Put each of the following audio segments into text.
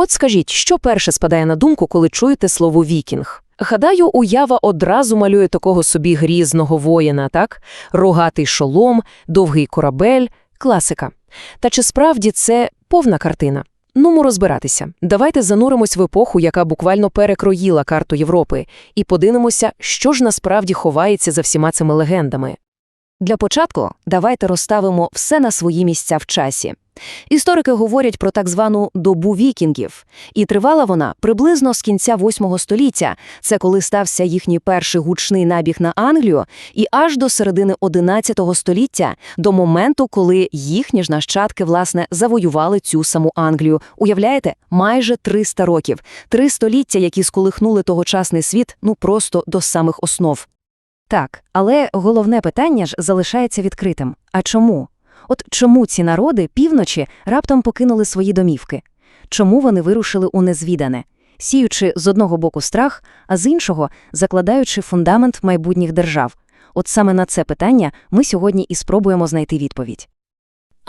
От скажіть, що перше спадає на думку, коли чуєте слово вікінг? Гадаю, уява одразу малює такого собі грізного воїна, так? Рогатий шолом, довгий корабель, класика. Та чи справді це повна картина? Нумо розбиратися. Давайте зануримось в епоху, яка буквально перекроїла карту Європи, і подивимося, що ж насправді ховається за всіма цими легендами. Для початку давайте розставимо все на свої місця в часі. Історики говорять про так звану добу вікінгів, і тривала вона приблизно з кінця 8 століття, це коли стався їхній перший гучний набіг на Англію, і аж до середини 11 століття, до моменту, коли їхні ж нащадки, власне, завоювали цю саму Англію. Уявляєте, майже 300 років, три століття, які сколихнули тогочасний світ, ну просто до самих основ. Так, але головне питання ж залишається відкритим. А чому? От чому ці народи півночі раптом покинули свої домівки? Чому вони вирушили у незвідане, сіючи з одного боку страх, а з іншого закладаючи фундамент майбутніх держав? От саме на це питання ми сьогодні і спробуємо знайти відповідь.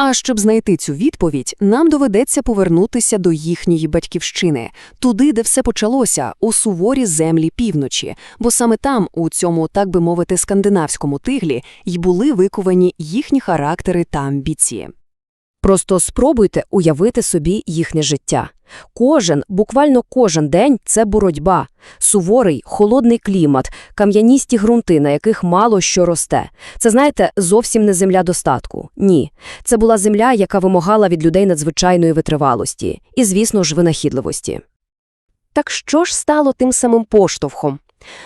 А щоб знайти цю відповідь, нам доведеться повернутися до їхньої батьківщини, туди, де все почалося, у суворі землі півночі, бо саме там, у цьому, так би мовити, скандинавському тиглі, й були виковані їхні характери та амбіції. Просто спробуйте уявити собі їхнє життя. Кожен, буквально кожен день – це боротьба. Суворий, холодний клімат, кам'яністі ґрунти, на яких мало що росте. Це, знаєте, зовсім не земля достатку. Ні. Це була земля, яка вимагала від людей надзвичайної витривалості і, звісно ж, винахідливості. Так що ж стало тим самим поштовхом?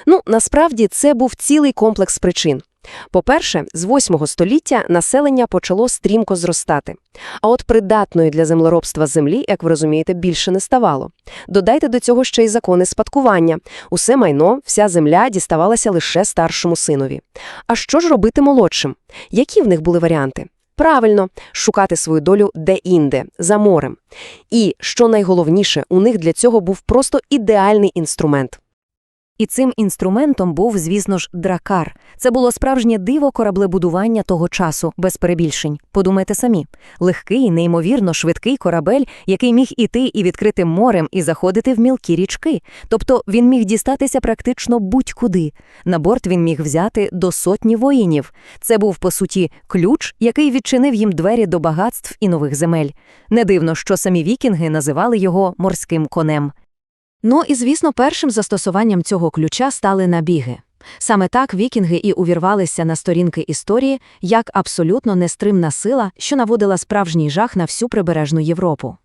Ну, насправді, це був цілий комплекс причин. По-перше, з 8 століття населення почало стрімко зростати. А от придатної для землеробства землі, як ви розумієте, більше не ставало. Додайте до цього ще й закони спадкування. Усе майно, вся земля діставалася лише старшому синові. А що ж робити молодшим? Які в них були варіанти? Правильно, шукати свою долю де-інде, за морем. І, що найголовніше, у них для цього був просто ідеальний інструмент. І цим інструментом був, звісно ж, дракар. Це було справжнє диво кораблебудування того часу, без перебільшень. Подумайте самі. Легкий, неймовірно швидкий корабель, який міг іти і відкритим морем, і заходити в мілкі річки. Тобто він міг дістатися практично будь-куди. На борт він міг взяти до сотні воїнів. Це був, по суті, ключ, який відчинив їм двері до багатств і нових земель. Не дивно, що самі вікінги називали його морським конем. Ну і, звісно, першим застосуванням цього ключа стали набіги. Саме так вікінги і увірвалися на сторінки історії як абсолютно нестримна сила, що наводила справжній жах на всю прибережну Європу.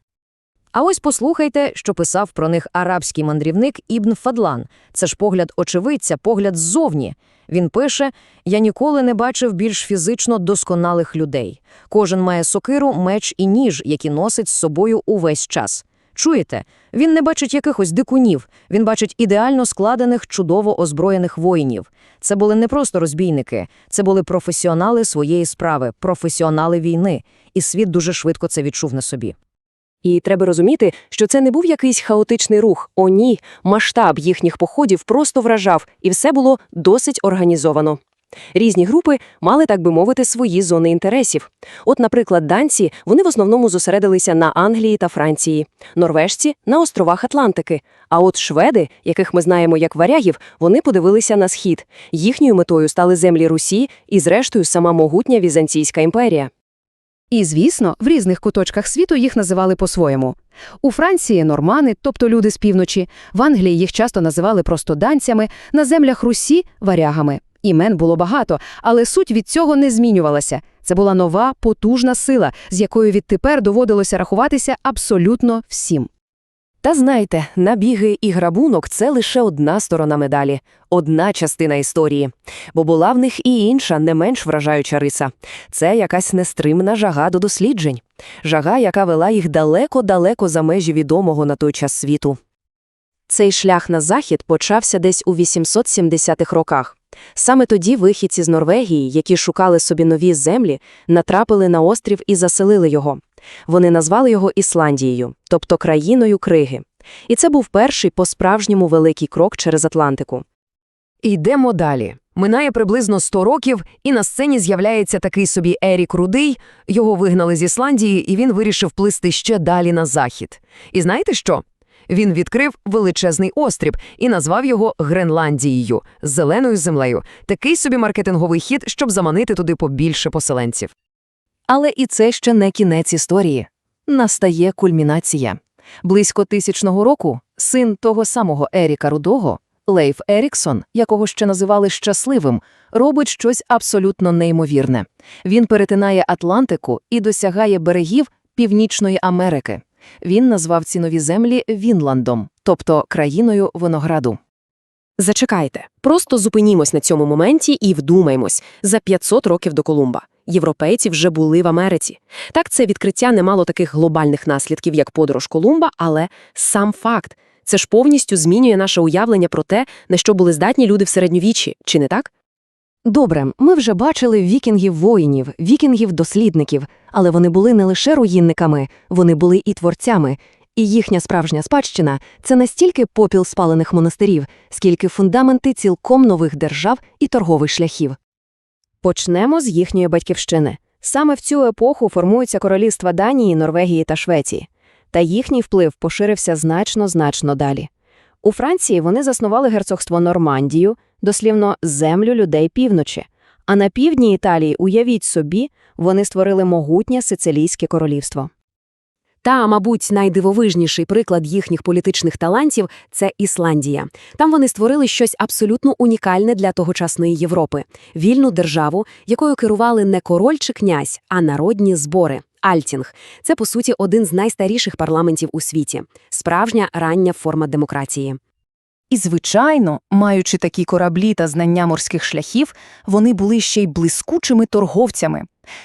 А ось послухайте, що писав про них арабський мандрівник Ібн Фадлан. Це ж погляд очевидця, погляд ззовні. Він пише: Я ніколи не бачив більш фізично досконалих людей. Кожен має сокиру, меч і ніж, які носить з собою увесь час. Чуєте? Він не бачить якихось дикунів, він бачить ідеально складених, чудово озброєних воїнів. Це були не просто розбійники, це були професіонали своєї справи, професіонали війни, і світ дуже швидко це відчув на собі. І треба розуміти, що це не був якийсь хаотичний рух. О, ні, масштаб їхніх походів просто вражав, і все було досить організовано. Різні групи мали, так би мовити, свої зони інтересів. От, наприклад, данці вони в основному зосередилися на Англії та Франції, норвежці на островах Атлантики. А от шведи, яких ми знаємо як варягів, вони подивилися на схід. Їхньою метою стали землі Русі і, зрештою, сама могутня Візантійська імперія. І, звісно, в різних куточках світу їх називали по-своєму. У Франції – нормани, тобто люди з півночі, в Англії їх часто називали просто данцями, на землях Русі – варягами. Імен було багато, але суть від цього не змінювалася. Це була нова, потужна сила, з якою відтепер доводилося рахуватися абсолютно всім. Та знайте, набіги і грабунок – це лише одна сторона медалі, одна частина історії. Бо була в них і інша, не менш вражаюча риса. Це якась нестримна жага до досліджень. Жага, яка вела їх далеко-далеко за межі відомого на той час світу. Цей шлях на захід почався десь у 870-х роках. Саме тоді вихідці з Норвегії, які шукали собі нові землі, натрапили на острів і заселили його. Вони назвали його Ісландією, тобто країною криги. І це був перший по-справжньому великий крок через Атлантику. Йдемо далі. Минає приблизно 100 років, і на сцені з'являється такий собі Ерік Рудий. Його вигнали з Ісландії, і він вирішив плисти ще далі на захід. І знаєте що? Він відкрив величезний острів і назвав його Гренландією – зеленою землею. Такий собі маркетинговий хід, щоб заманити туди побільше поселенців. Але і це ще не кінець історії. Настає кульмінація. Близько тисячного року син того самого Еріка Рудого, Лейф Еріксон, якого ще називали щасливим, робить щось абсолютно неймовірне. Він перетинає Атлантику і досягає берегів Північної Америки. Він назвав ці нові землі Вінландом, тобто країною винограду. Зачекайте, просто зупинімось на цьому моменті і вдумаймось. За 500 років до Колумба європейці вже були в Америці. Так, це відкриття не мало таких глобальних наслідків, як подорож Колумба, але сам факт. Це ж повністю змінює наше уявлення про те, на що були здатні люди в середньовіччі, чи не так? Добре, ми вже бачили вікінгів-воїнів, вікінгів-дослідників, але вони були не лише руїнниками, вони були і творцями. І їхня справжня спадщина – це настільки попіл спалених монастирів, скільки фундаменти цілком нових держав і торгових шляхів. Почнемо з їхньої батьківщини. Саме в цю епоху формуються королівства Данії, Норвегії та Швеції. Та їхній вплив поширився значно-значно далі. У Франції вони заснували герцогство Нормандію, дослівно землю людей півночі. А на півдні Італії, уявіть собі, вони створили могутнє Сицилійське королівство. Та, мабуть, найдивовижніший приклад їхніх політичних талантів – це Ісландія. Там вони створили щось абсолютно унікальне для тогочасної Європи – вільну державу, якою керували не король чи князь, а народні збори. Альтінг – це, по суті, один з найстаріших парламентів у світі. Справжня рання форма демократії. І, звичайно, маючи такі кораблі та знання морських шляхів, вони були ще й блискучими торговцями.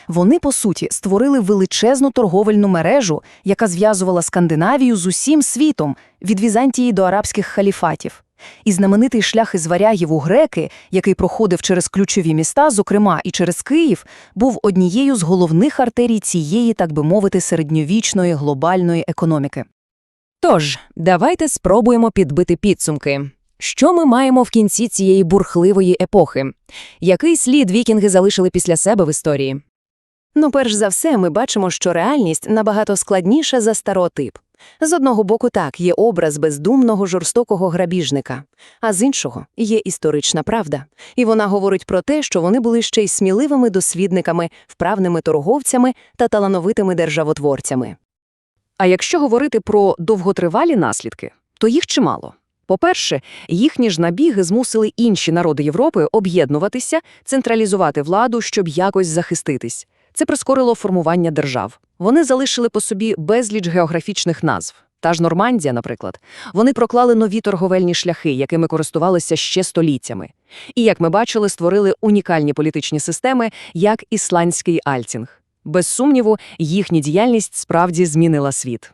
Вони, по суті, створили величезну торговельну мережу, яка зв'язувала Скандинавію з усім світом, від Візантії до арабських халіфатів. І знаменитий шлях із варягів у греки, який проходив через ключові міста, зокрема і через Київ, був однією з головних артерій цієї, так би мовити, середньовічної глобальної економіки. Тож, давайте спробуємо підбити підсумки. Що ми маємо в кінці цієї бурхливої епохи? Який слід вікінги залишили після себе в історії? Ну, перш за все, ми бачимо, що реальність набагато складніша за стереотип. З одного боку, так, є образ бездумного жорстокого грабіжника, а з іншого є історична правда. І вона говорить про те, що вони були ще й сміливими дослідниками, вправними торговцями та талановитими державотворцями. А якщо говорити про довготривалі наслідки, то їх чимало. По-перше, їхні ж набіги змусили інші народи Європи об'єднуватися, централізувати владу, щоб якось захиститись. Це прискорило формування держав. Вони залишили по собі безліч географічних назв. Та ж Нормандія, наприклад. Вони проклали нові торговельні шляхи, якими користувалися ще століттями. І, як ми бачили, створили унікальні політичні системи, як ісландський Альтінг. Без сумніву, їхня діяльність справді змінила світ.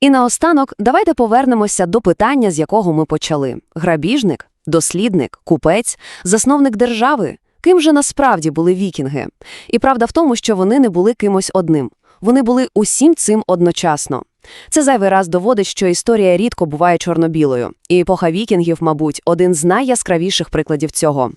І наостанок давайте повернемося до питання, з якого ми почали. Грабіжник, дослідник, купець, засновник держави. Ким же насправді були вікінги? І правда в тому, що вони не були кимось одним. Вони були усім цим одночасно. Це зайвий раз доводить, що історія рідко буває чорно-білою. І епоха вікінгів, мабуть, один з найяскравіших прикладів цього.